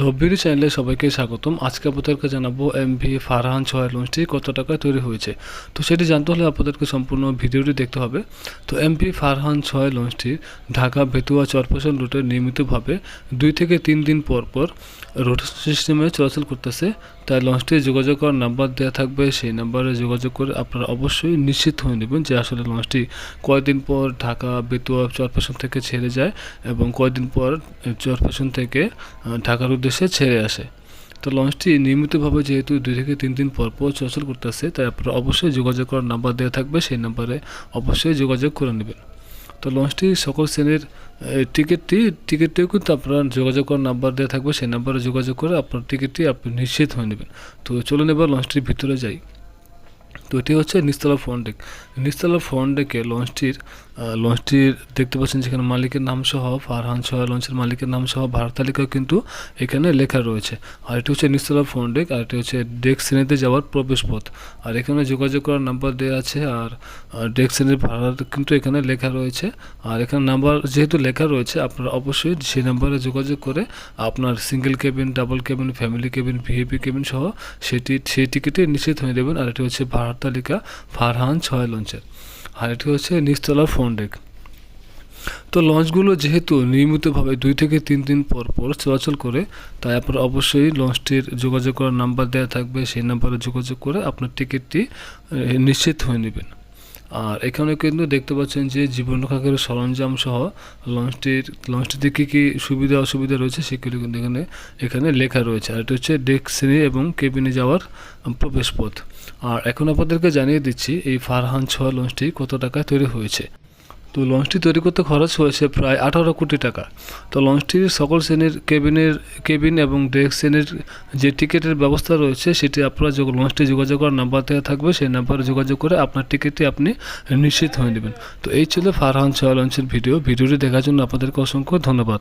লভ্যেরি চ্যানেলে সবাইকে স্বাগতম। আজকে আপনাদেরকে জানাব এমভি ফারহান ছয় লঞ্চটি কত টাকায় তৈরি হয়েছে। তো সেটি জানতে হলে আপনাদেরকে সম্পূর্ণ ভিডিওটি দেখতে হবে। তো এমভি ফারহান ছয় লঞ্চটি ঢাকা বেতুয়া চরপেশন রুটে নিয়মিতভাবে দুই থেকে তিন দিন পর পর রোটেশন সিস্টেমে চলাচল করতেছে। তাই লঞ্চটি যোগাযোগ করার নাম্বার দেওয়া থাকবে। সেই নাম্বারে যোগাযোগ করে আপনারা অবশ্যই নিশ্চিত হয়ে নেবেন যে আসলে লঞ্চটি কয়দিন পর ঢাকা বেতুয়া চরপেশন থেকে ছেড়ে যায় এবং কয়দিন পর চরপেশন থেকে ঢাকার উদ্দেশ্যে ছেড়ে আসে। তো লঞ্চটি নিয়মিতভাবে যেহেতু দুই থেকে তিন দিন পর পর চলাচল করতেছে তাই আপনারা অবশ্যই যোগাযোগ করার নাম্বার দেওয়া থাকবে, সেই নাম্বারে অবশ্যই যোগাযোগ করে নেবেন। তো লঞ্চটি সকল শ্রেণির টিকিটটি টিকিটটিও কিন্তু আপনারা যোগাযোগ করার নাম্বার দেওয়া থাকবে, সেই নাম্বারে যোগাযোগ করে আপনার টিকিটটি আপনি নিশ্চিত হয়ে নেবেন। তো চলুন এবার লঞ্চটির ভিতরে যাই। তো এটি হচ্ছে নিস্তলা ফ্রন্ট ডেক। নিস্তলা ফ্রন্ট ডেকে লঞ্চটির লঞ্চটির দেখতে পাচ্ছেন যেখানে মালিকের নাম সহ, ফারহান সহ, লঞ্চের মালিকের নাম সহ ভাড়া তালিকা কিন্তু এখানে লেখা রয়েছে। আর এটি হচ্ছে নিস্তলা ফ্রন্ট ডেক, আর এটি হচ্ছে ডেক শ্রেণীতে যাওয়ার প্রবেশ পথ আর এখানে যোগাযোগ করার নাম্বার দেওয়া আছে, আর ডেক শ্রেণির ভাড়া কিন্তু এখানে লেখা রয়েছে। আর এখানে নাম্বার যেহেতু লেখা রয়েছে, আপনারা অবশ্যই সেই নাম্বারে যোগাযোগ করে আপনার single cabin, double cabin, family cabin, VIP cabin সহ সেটি, সেই টিকিটে নিশ্চিত হয়ে দেবেন আর এটি হচ্ছে ভাড়ার তালিকা ফারহান, ছয় লঞ্চের। আর এটি হচ্ছে নিচতলা ফোন তো লঞ্চগুলো যেহেতু নিয়মিতভাবে দুই থেকে তিন দিন পর পর চলাচল করে, তাই আপনার অবশ্যই লঞ্চটির যোগাযোগ করার নাম্বার দেওয়া থাকবে। সেই নাম্বারে যোগাযোগ করে আপনার টিকিটটি নিশ্চিত হয়ে নেবেন। আর এখানে কিন্তু দেখতে পাচ্ছেন যে জীবন রক্ষাকারী সরঞ্জাম সহ লঞ্চটির, লঞ্চটিতে কী কী সুবিধা অসুবিধা রয়েছে সেগুলি কিন্তু এখানে এখানে লেখা রয়েছে। আর এটা হচ্ছে ডেক শ্রেণি এবং কেবিনে যাওয়ার প্রবেশ পথ আর এখন আপনাদেরকে জানিয়ে দিচ্ছি, এই ফারহান ছোয়া লঞ্চটি কত টাকায় তৈরি হয়েছে। তো লঞ্চটি তৈরি করতে খরচ হয়েছে প্রায় আঠারো কোটি টাকা। তো লঞ্চটির সকল শ্রেণির কেবিনের, কেবিন এবং ডেক শ্রেণির যে টিকিটের ব্যবস্থা রয়েছে, সেটি আপনারা লঞ্চটি যোগাযোগ করার নাম্বার দেওয়া থাকবে। সেই নাম্বারে যোগাযোগ করে আপনার টিকিটটি আপনি নিশ্চিত হয়ে নেবেন। তো এই ছিল ফারহান ছয় লঞ্চের ভিডিও ভিডিওটি দেখার জন্য আপনাদেরকে অসংখ্য ধন্যবাদ।